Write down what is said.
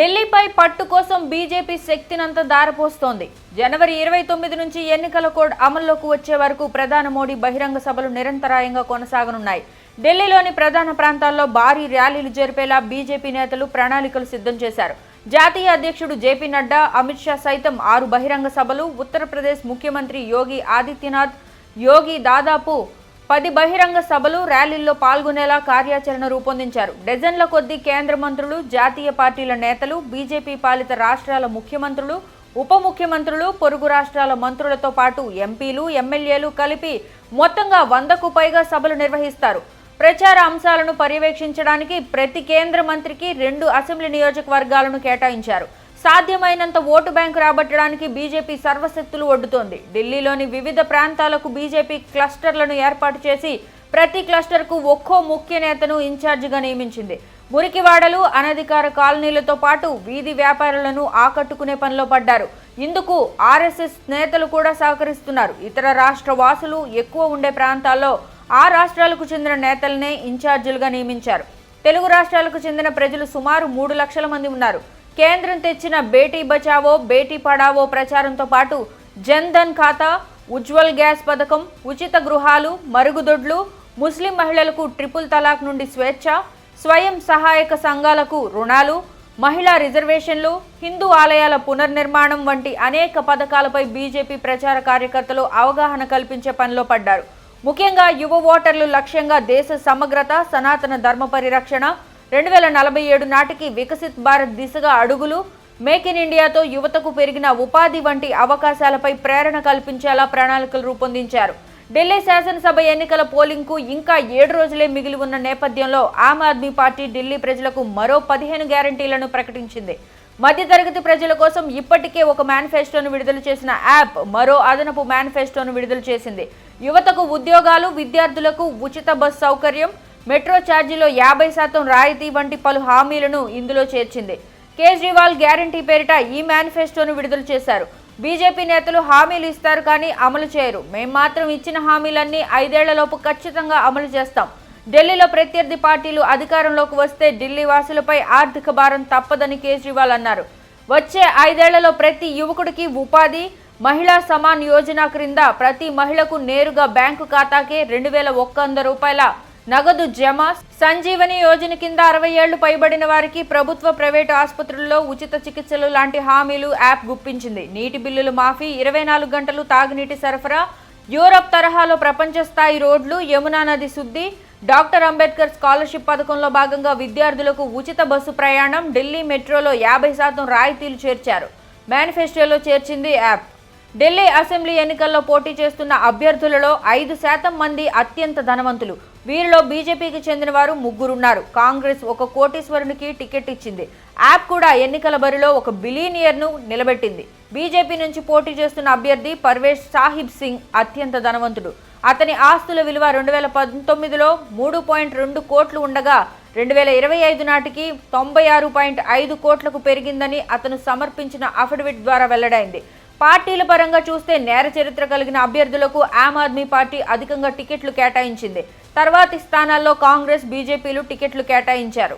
ఢిల్లీపై పట్టు కోసం బీజేపీ శక్తినంతా దారపోస్తోంది. జనవరి ఇరవై తొమ్మిది నుంచి ఎన్నికల కోడ్ అమల్లోకి వచ్చే వరకు ప్రధాని మోడీ బహిరంగ సభలు నిరంతరాయంగా కొనసాగనున్నాయి. ఢిల్లీలోని ప్రధాన ప్రాంతాల్లో భారీ ర్యాలీలు జరిపేలా బీజేపీ నేతలు ప్రణాళికలు సిద్ధం చేశారు. జాతీయ అధ్యక్షుడు జేపీ నడ్డా అమిత్ షా సైతం ఆరు బహిరంగ సభలు ఉత్తరప్రదేశ్ ముఖ్యమంత్రి యోగి ఆదిత్యనాథ్ యోగి దాదాపు పది బహిరంగ సభలు ర్యాలీల్లో పాల్గొనేలా కార్యాచరణ రూపొందించారు. డజన్ల కొద్దీ కేంద్ర మంత్రులు జాతీయ పార్టీల నేతలు బీజేపీ పాలిత రాష్ట్రాల ముఖ్యమంత్రులు ఉప ముఖ్యమంత్రులు పొరుగు రాష్ట్రాల మంత్రులతో పాటు ఎంపీలు ఎమ్మెల్యేలు కలిపి మొత్తంగా వందకు పైగా సభలు నిర్వహిస్తారు. ప్రచార అంశాలను పర్యవేక్షించడానికి ప్రతి కేంద్ర మంత్రికి రెండు అసెంబ్లీ నియోజకవర్గాలను కేటాయించారు. సాధ్యమైనంత ఓటు బ్యాంకు రాబట్టడానికి బీజేపీ సర్వశక్తులు ఒడ్డుతోంది. ఢిల్లీలోని వివిధ ప్రాంతాలకు బీజేపీ క్లస్టర్లను ఏర్పాటు చేసి ప్రతి క్లస్టర్కు ఒక్కో ముఖ్య నేతను ఇన్ఛార్జిగా నియమించింది. మురికివాడలు అనధికార కాలనీలతో పాటు వీధి వ్యాపారులను ఆకట్టుకునే పనిలో పడ్డారు. ఇందుకు ఆర్ఎస్ఎస్ నేతలు కూడా సహకరిస్తున్నారు. ఇతర రాష్ట్ర వాసులు ఎక్కువ ఉండే ప్రాంతాల్లో ఆ రాష్ట్రాలకు చెందిన నేతలనే ఇన్ఛార్జీలుగా నియమించారు. తెలుగు రాష్ట్రాలకు చెందిన ప్రజలు సుమారు మూడు లక్షల మంది ఉన్నారు. కేంద్రం తెచ్చిన బేటీ బచావో బేటీ పడావో ప్రచారంతో పాటు జన్ ధన్ ఖాతా ఉజ్వల్ గ్యాస్ పథకం ఉచిత గృహాలు మరుగుదొడ్లు ముస్లిం మహిళలకు ట్రిపుల్ తలాక్ నుండి స్వేచ్ఛ స్వయం సహాయక సంఘాలకు రుణాలు మహిళా రిజర్వేషన్లు హిందూ ఆలయాల పునర్నిర్మాణం వంటి అనేక పథకాలపై బీజేపీ ప్రచార కార్యకర్తలు అవగాహన కల్పించే పనిలో పడ్డారు. ముఖ్యంగా యువ ఓటర్లు లక్ష్యంగా దేశ సమగ్రత సనాతన ధర్మ పరిరక్షణ రెండు వేల నలభై ఏడు నాటికి వికసిత్ భారత్ దిశగా అడుగులు మేక్ ఇన్ ఇండియాతో యువతకు పెరిగిన ఉపాధి వంటి అవకాశాలపై ప్రేరణ కల్పించేలా ప్రణాళికలు రూపొందించారు. ఢిల్లీ శాసనసభ ఎన్నికల పోలింగ్కు ఇంకా ఏడు రోజులే మిగిలి ఉన్న నేపథ్యంలో ఆమ్ ఆద్మీ పార్టీ ఢిల్లీ ప్రజలకు మరో పదిహేను గ్యారంటీలను ప్రకటించింది. మధ్యతరగతి ప్రజల కోసం ఇప్పటికే ఒక మేనిఫెస్టోను విడుదల చేసిన యాప్ మరో అదనపు మేనిఫెస్టోను విడుదల చేసింది. యువతకు ఉద్యోగాలు విద్యార్థులకు ఉచిత బస్ సౌకర్యం మెట్రో ఛార్జీలో యాభై శాతం రాయితీ వంటి పలు హామీలను ఇందులో చేర్చింది. కేజ్రీవాల్ గ్యారంటీ పేరిట ఈ మేనిఫెస్టోను విడుదల చేశారు. బీజేపీ నేతలు హామీలు ఇస్తారు కానీ అమలు చేయరు. మేం మాత్రం ఇచ్చిన హామీలన్నీ ఐదేళ్ళలోపు ఖచ్చితంగా అమలు చేస్తాం. ఢిల్లీలో ప్రత్యర్థి పార్టీలు అధికారంలోకి వస్తే ఢిల్లీ వాసులపై ఆర్థిక భారం తప్పదని కేజ్రీవాల్ అన్నారు. వచ్చే ఐదేళ్ళలో ప్రతి యువకుడికి ఉపాధి మహిళా సమాన్ యోజన క్రింద ప్రతి మహిళకు నేరుగా బ్యాంకు ఖాతాకే రెండు వేల ఒక్క వంద రూపాయల నగదు జమ సంజీవని యోజన కింద అరవై ఏళ్ళు పైబడిన వారికి ప్రభుత్వ ప్రైవేటు ఆసుపత్రుల్లో ఉచిత చికిత్సలు లాంటి హామీలు యాప్ గుప్పించింది. నీటి బిల్లులు మాఫీ ఇరవై నాలుగు గంటలు తాగునీటి సరఫరా యూరప్ తరహాలో ప్రపంచ స్థాయి రోడ్లు యమునా నది శుద్ధి డాక్టర్ అంబేద్కర్ స్కాలర్షిప్ పథకంలో భాగంగా విద్యార్థులకు ఉచిత బస్సు ప్రయాణం ఢిల్లీ మెట్రోలో యాభై శాతం రాయితీలు చేర్చారు. మేనిఫెస్టోలో చేర్చింది యాప్. ఢిల్లీ అసెంబ్లీ ఎన్నికల్లో పోటీ చేస్తున్న అభ్యర్థులలో ఐదు శాతం మంది అత్యంత ధనవంతులు. వీరిలో బీజేపీకి చెందిన వారు ముగ్గురున్నారు. కాంగ్రెస్ ఒక కోటీశ్వరునికి టికెట్ ఇచ్చింది. యాప్ కూడా ఎన్నికల బరిలో ఒక బిలీనియర్ను నిలబెట్టింది. బీజేపీ నుంచి పోటీ చేస్తున్న అభ్యర్థి పర్వేష్ సాహిబ్ సింగ్ అత్యంత ధనవంతుడు. అతని ఆస్తుల విలువ రెండు వేల పంతొమ్మిదిలో మూడు పాయింట్ రెండు కోట్లు ఉండగా రెండు వేల ఇరవై ఐదు నాటికి తొంభై ఆరు పాయింట్ ఐదు కోట్లకు పెరిగిందని అతను సమర్పించిన అఫిడవిట్ ద్వారా వెల్లడైంది. పార్టీల పరంగా చూస్తే నేర చరిత్ర కలిగిన అభ్యర్థులకు ఆమ్ ఆద్మీ పార్టీ అధికంగా టికెట్లు కేటాయించింది. తర్వాతి స్థానాల్లో కాంగ్రెస్ బీజేపీలు టికెట్లు కేటాయించారు.